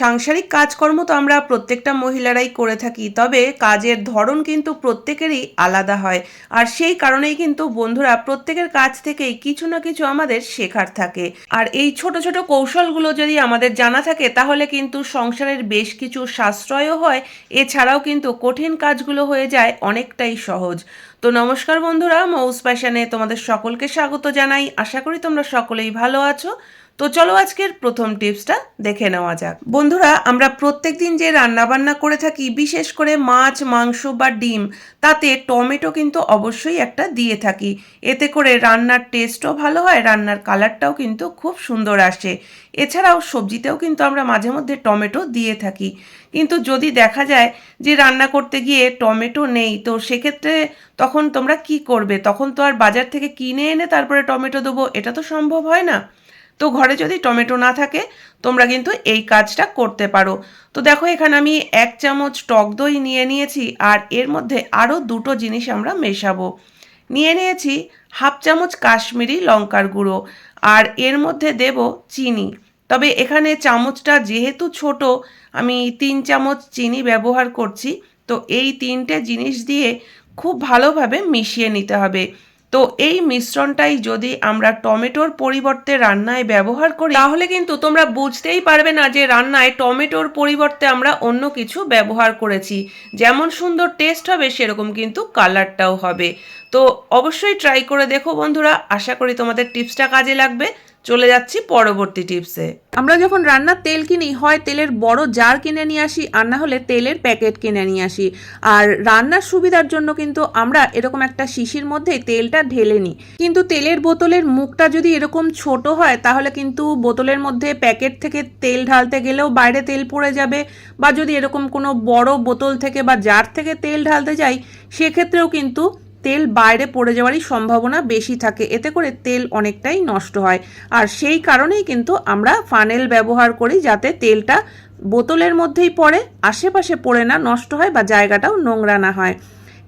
সাংসারিক কাজকর্ম তো আমরা প্রত্যেকটা মহিলারাই করে থাকি, তবে কাজের ধরন কিন্তু প্রত্যেকেরই আলাদা হয়। আর সেই কারণেই কিন্তু বন্ধুরা প্রত্যেকের কাজ থেকেই কিছু না কিছু আমাদের শেখার থাকে। আর এই ছোট ছোট কৌশলগুলো যদি আমাদের জানা থাকে, তাহলে কিন্তু সংসারের বেশ কিছু সাশ্রয়ও হয়। এছাড়াও কিন্তু কঠিন কাজগুলো হয়ে যায় অনেকটাই সহজ। তো নমস্কার বন্ধুরা, মৌস প্যাশনে তোমাদের সকলকে স্বাগত জানাই। আশা করি তোমরা সকলেই ভালো আছো। তো চলো আজকের প্রথম টিপসটা দেখে নেওয়া যাক। বন্ধুরা, আমরা প্রত্যেক দিন যে রান্নাবান্না করে থাকি, বিশেষ করে মাছ, মাংস বা ডিম, তাতে টমেটো কিন্তু অবশ্যই একটা দিয়ে থাকি। এতে করে রান্নার টেস্টও ভালো হয়, রান্নার কালারটাও কিন্তু খুব সুন্দর আসে। এছাড়াও সবজিতেও কিন্তু আমরা মাঝে মধ্যে টমেটো দিয়ে থাকি। কিন্তু যদি দেখা যায় যে রান্না করতে গিয়ে টমেটো নেই, তো সেক্ষেত্রে তখন তোমরা কি করবে? তখন তো আর বাজার থেকে কিনে এনে তারপরে টমেটো দেবো, এটা তো সম্ভব হয় না। তো ঘরে যদি টমেটো না থাকে, তোমরা কিন্তু এই কাজটা করতে পারো। তো দেখো, এখানে আমি এক চামচ টক দই নিয়ে নিয়েছি, আর এর মধ্যে আরও দুটো জিনিস আমরা মেশাবো। নিয়ে নিয়েছি হাফ চামচ কাশ্মীরি লঙ্কার গুঁড়ো, আর এর মধ্যে দেব চিনি। তবে এখানে চামচটা যেহেতু ছোট, আমি তিন চামচ চিনি ব্যবহার করছি, তো এই তিনটে জিনিস দিয়ে খুব ভালোভাবে মিশিয়ে নিতে হবে। তো এই মিশ্রণটাই যদি আমরা টমেটোর পরিবর্তে রান্নায় ব্যবহার করি, তাহলে কিন্তু তোমরা বুঝতেই পারবে না যে রান্নায় টমেটোর পরিবর্তে আমরা অন্য কিছু ব্যবহার করেছি। যেমন সুন্দর টেস্ট হবে, সেরকম কিন্তু কালারটাও হবে। তো অবশ্যই ট্রাই করে দেখো বন্ধুরা। আশা করি তোমাদের টিপসটা কাজে লাগবে। চলে যাচ্ছি পরবর্তী টিপসে। আমরা যখন রান্নার তেল কিনি, হয় তেলের বড় জার কিনে নিয়ে আসি, আর না হলে তেলের প্যাকেট কিনে নিয়ে আসি। আর রান্নার সুবিধার জন্য কিন্তু আমরা এরকম একটা শিশির মধ্যে তেলটা ঢেলে নিই। কিন্তু তেলের বোতলের মুখটা যদি এরকম ছোট হয়, তাহলে কিন্তু বোতলের মধ্যে প্যাকেট থেকে তেল ঢালতে গেলেও বাইরে তেল পড়ে যাবে। বা যদি এরকম কোনো বড় বোতল থেকে বা জার থেকে তেল ঢালতে যাই, সেক্ষেত্রেও কিন্তু তেল বাইরে পড়ে যাওয়ারই সম্ভাবনা বেশি থাকে। এতে করে তেল অনেকটাই নষ্ট হয়। আর সেই কারণেই কিন্তু আমরা ফানেল ব্যবহার করি যাতে তেলটা বোতলের মধ্যেই পড়ে, আশেপাশে পড়ে না, নষ্ট হয় বা জায়গাটাও নোংরা না হয়।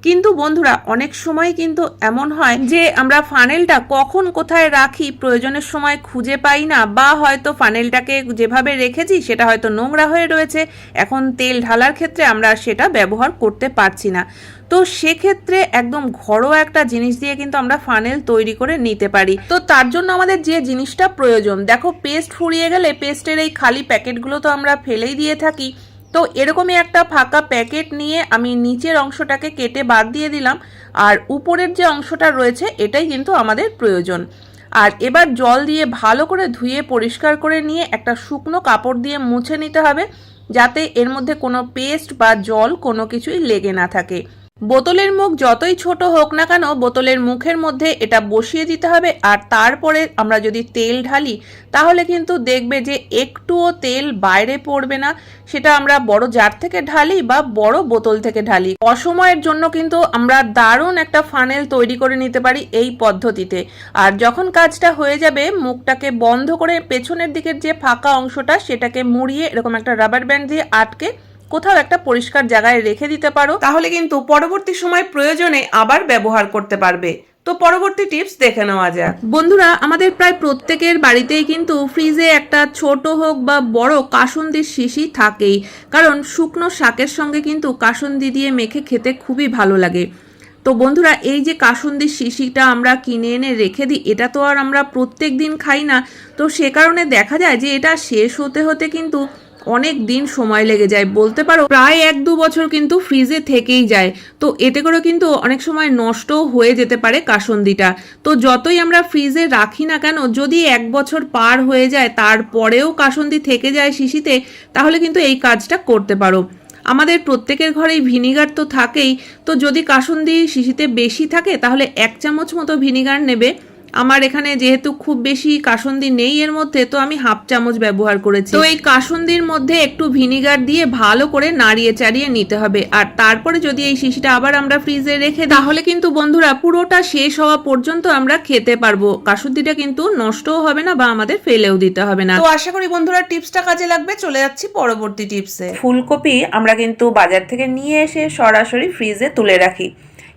কিন্তু বন্ধুরা, অনেক সময় কিন্তু এমন হয় যে আমরা ফানেলটা কখন কোথায় রাখি, প্রয়োজনের সময় খুঁজে পাই না, বা হয়তো ফানেলটাকে যেভাবে রেখেছি সেটা হয়তো নোংরা হয়ে রয়েছে, এখন তেল ঢালার ক্ষেত্রে আমরা সেটা ব্যবহার করতে পারছি না। তো সেক্ষেত্রে একদম ঘরোয়া একটা জিনিস দিয়ে কিন্তু আমরা ফানেল তৈরি করে নিতে পারি। তো তার জন্য আমাদের যে জিনিসটা প্রয়োজন, দেখো পেস্ট ফুরিয়ে গেলে পেস্টের এই খালি প্যাকেটগুলো তো আমরা ফেলেই দিয়ে থাকি তো এরকমই একটা ফাঁকা প্যাকেট নিয়ে আমি নিচের অংশটাকে কেটে বাদ দিয়ে দিলাম। আর উপরের যে অংশটা রয়েছে, এটাই কিন্তু আমাদের প্রয়োজন। আর এবার জল দিয়ে ভালো করে ধুয়ে পরিষ্কার করে নিয়ে একটা শুকনো কাপড় দিয়ে মুছে নিতে হবে, যাতে এর মধ্যে কোনো পেস্ট বা জল কোনো কিছুই লেগে না থাকে। বোতলের মুখ যতই ছোট হোক না কেন, বোতলের মুখের মধ্যে এটা বসিয়ে দিতে হবে আর তারপরে আমরা যদি তেল ঢালি, তাহলে কিন্তু দেখবে যে একটুও তেল বাইরে পড়বে না। সেটা আমরা বড় জার থেকে ঢালি বা বড় বোতল থেকে ঢালি। অসময়ের জন্য কিন্তু আমরা দারুণ একটা ফানেল তৈরি করে নিতে পারি এই পদ্ধতিতে। আর যখন কাজটা হয়ে যাবে, মুখটাকে বন্ধ করে পেছনের দিকের যে ফাঁকা অংশটা, সেটাকে মুড়িয়ে এরকম একটা রাবার ব্যান্ড দিয়ে আটকে কোথাও একটা পরিষ্কার জায়গায় রেখে দিতে পারো, তাহলে কিন্তু পরবর্তী সময় প্রয়োজনে আবার ব্যবহার করতে পারবে। তো পরবর্তী টিপস দেখে নেওয়া যাক। বন্ধুরা, আমাদের প্রায় প্রত্যেকের বাড়িতেই কিন্তু ফ্রিজে একটা ছোট হোক বা বড় কাসন্দির শিশি থাকেই, কারণ শুকনো শাকের সঙ্গে কিন্তু কাসন্দি দিয়ে মেখে খেতে খুবই ভালো লাগে। তো বন্ধুরা, এই যে কাসন্দির শিশিটা আমরা কিনে এনে রেখে দিই, এটা তো আর আমরা প্রত্যেক দিন খাই না। তো সে কারণে দেখা যায় যে এটা শেষ হতে হতে কিন্তু অনেক দিন সময় লেগে যায়। বলতে পারো, প্রায় এক দু বছর কিন্তু ফ্রিজে থেকেই যায়। তো এতে করে কিন্তু অনেক সময় নষ্টও হয়ে যেতে পারে কাসন্দিটা। তো যতই আমরা ফ্রিজে রাখি না কেন, যদি এক বছর পার হয়ে যায়, তারপরেও কাসন্দি থেকে যায় শিশিতে, তাহলে কিন্তু এই কাজটা করতে পারো। আমাদের প্রত্যেকের ঘরেই ভিনিগার তো থাকেই। তো যদি কাসন্দি শিশিতে বেশি থাকে, তাহলে এক চামচ মতো ভিনিগার নেবে। আমার এখানে যেহেতু খুব বেশি কাসন্দি নেই এর মধ্যে, তো আমি হাফ চামচ ব্যবহার করেছি। তো এই কাসন্দির মধ্যে একটু ভিনিগার দিয়ে ভালো করে নাড়িয়ে চাড়িয়ে নিতে হবে। আর তারপরে যদি এই শিশিটা আবার আমরা ফ্রিজে রেখে তাহলে কিন্তু বন্ধুরা পুরোটা শেষ হওয়া পর্যন্ত আমরা খেতে পারব। কাসন্দিটা কিন্তু নষ্টও হবে না বা আমাদের ফেলেও দিতে হবে না। তো আশা করি বন্ধুরা টিপসটা কাজে লাগবে। চলে যাচ্ছি পরবর্তী টিপসে। ফুলকপি আমরা কিন্তু বাজার থেকে নিয়ে এসে সরাসরি ফ্রিজে তুলে রাখি।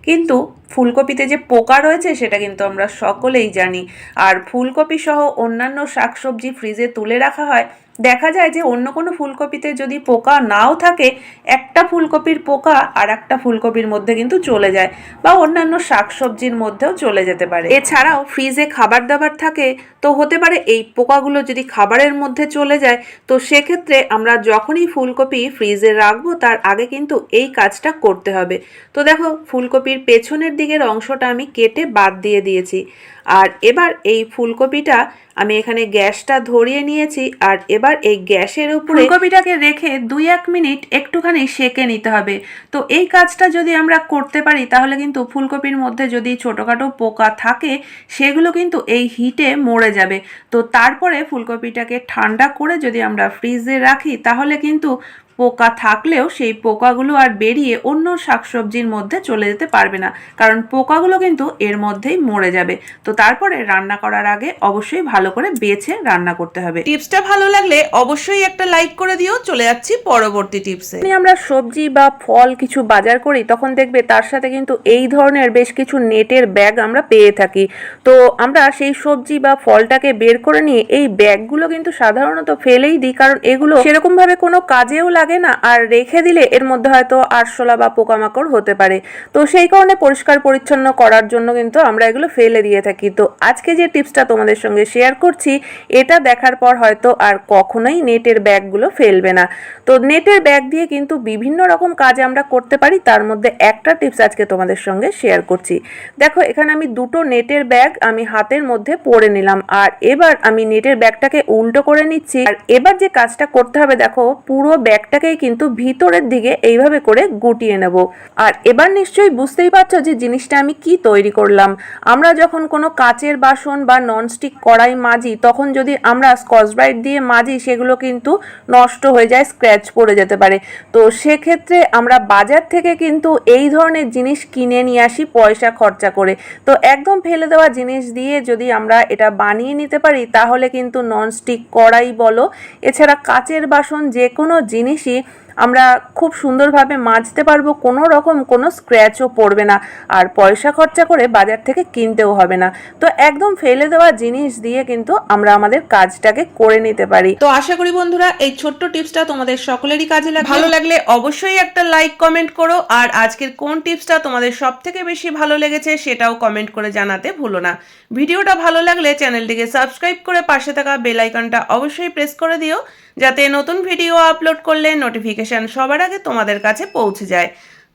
কিন্তু ফুলকপিতে যে পোকা রয়েছে সেটা কিন্তু আমরা সকলেই জানি। আর ফুলকপি সহ অন্যান্য শাকসবজি ফ্রিজে তুলে রাখা হয় দেখা যায় যে অন্য কোনো ফুলকপিতে যদি পোকা নাও থাকে, একটা ফুলকপির পোকা আর একটা ফুলকপির মধ্যে কিন্তু চলে যায় বা অন্যান্য শাকসবজির মধ্যেও চলে যেতে পারে। এছাড়াও ফ্রিজে খাবার দাবার থাকে, তো হতে পারে এই পোকাগুলো যদি খাবারের মধ্যে চলে যায়, তো সেক্ষেত্রে আমরা যখনই ফুলকপি ফ্রিজে রাখব, তার আগে কিন্তু এই কাজটা করতে হবে। তো দেখো, ফুলকপির পেছনের দিকের অংশটা আমি কেটে বাদ দিয়ে দিয়েছি। আর এবার এই ফুলকপিটা আমি এখানে গ্যাসটা ধরিয়ে নিয়েছি আর এবার এই গ্যাসের উপরে ফুলকপিটাকে রেখে দুই এক মিনিট একটুখানি সেকে নিতে হবে। তো এই কাজটা যদি আমরা করতে পারি, তাহলে কিন্তু ফুলকপির মধ্যে যদি ছোটোখাটো পোকা থাকে, সেগুলো কিন্তু এই হিটে মরে যাবে। তো তারপরে ফুলকপিটাকে ঠান্ডা করে যদি আমরা ফ্রিজে রাখি, তাহলে কিন্তু পোকা থাকলেও সেই পোকাগুলো আর বেরিয়ে অন্য শাকসবজির মধ্যে চলে যেতে পারবে না। কারণ পোকাগুলো কিন্তু এর মধ্যেই মরে যাবে। তো তারপরে রান্না করার আগে অবশ্যই ভালো করে বেছে রান্না করতে হবে। টিপসটা ভালো লাগলে অবশ্যই একটা লাইক করে দিও। চলে যাচ্ছি পরবর্তী টিপসে। আমরা সবজি বা ফল কিছু বাজার করি তখন দেখবে তার সাথে কিন্তু এই ধরনের বেশ কিছু নেটের ব্যাগ আমরা পেয়ে থাকি। তো আমরা সেই সবজি বা ফলটাকে বের করে নিয়ে এই ব্যাগগুলো কিন্তু সাধারণত ফেলেই দিই। কারণ এগুলো সেরকমভাবে কোনো কাজেও লাগে না, আর রেখে দিলে এর মধ্যে হয়তো আরশোলা বা পোকামাকড় হতে পারে। তো সেই কারণে পরিষ্কার পরিচ্ছন্ন করার জন্য কিন্তু আমরা এগুলো ফেলে দিয়ে থাকি। তো আজকে যে টিপসটা তোমাদের সঙ্গে শেয়ার করছি, এটা দেখার পর হয়তো আর কখনোই নেটের ব্যাগগুলো ফেলবে না। তো নেটের ব্যাগ দিয়ে কিন্তু বিভিন্ন রকম কাজ আমরা করতে পারি, তার মধ্যে একটা টিপস আজকে তোমাদের সঙ্গে শেয়ার করছি। দেখো, এখানে আমি দুটো নেটের ব্যাগ আমি হাতের মধ্যে পরে নিলাম, আর এবার আমি নেটের ব্যাগটাকে উল্টো করে নিচ্ছি। আর এবার যে কাজটা করতে হবে, দেখো, পুরো ব্যাগটাকেই কিন্তু ভিতরের দিকে এইভাবে করে গুটিয়ে নেব। আর এবার নিশ্চয়ই বুঝতেই পারছ যে জিনিসটা আমি কি তৈরি করলাম। আমরা যখন কোনো কাচের বাসন বা ননস্টিক কড়াই মাজি, তখন যদি আমরা স্কচ ব্রাইট দিয়ে মাজি, সেগুলো কিন্তু নষ্ট হয়ে যায় স্ক্র্যাচ পড়ে যেতে পারে। তো সেক্ষেত্রে আমরা বাজার থেকে কিন্তু এই ধরনের জিনিস কিনে নিয়ে আসি পয়সা খরচা করে। তো একদম ফেলে দেওয়া জিনিস দিয়ে যদি আমরা এটা বানিয়ে নিতে পারি, তাহলে কিন্তু ননস্টিক কড়াই বলো, এছাড়া কাচের বাসন যে কোনো জিনিসই আমরা খুব সুন্দরভাবে মাজতে পারব কোনো রকম কোনো স্ক্র্যাচও পড়বে না। আর পয়সা খরচা করে বাজার থেকে কিনতেও হবে না। তো একদম ফেলে দেওয়া জিনিস দিয়ে কিন্তু আমরা আমাদের কাজটাকে করে নিতে পারি। তো আশা করি বন্ধুরা এই ছোট্ট টিপসটা তোমাদের সকলেরই কাজে লাগবে। ভালো লাগলে অবশ্যই একটা লাইক কমেন্ট করো। আর আজকের কোন টিপসটা তোমাদের সব থেকে বেশি ভালো লেগেছে সেটাও কমেন্ট করে জানাতে ভুলো না। ভিডিওটা ভালো লাগলে চ্যানেলটিকে সাবস্ক্রাইব করে পাশে থাকা বেল আইকনটা অবশ্যই প্রেস করে দিও। যাতে নতুন ভিডিও আপলোড করলে নোটিফিকেশান সবার আগে তোমাদের কাছে পৌঁছে যায়।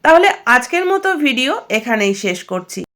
তাহলে আজকের মতো ভিডিও এখানেই শেষ করছি।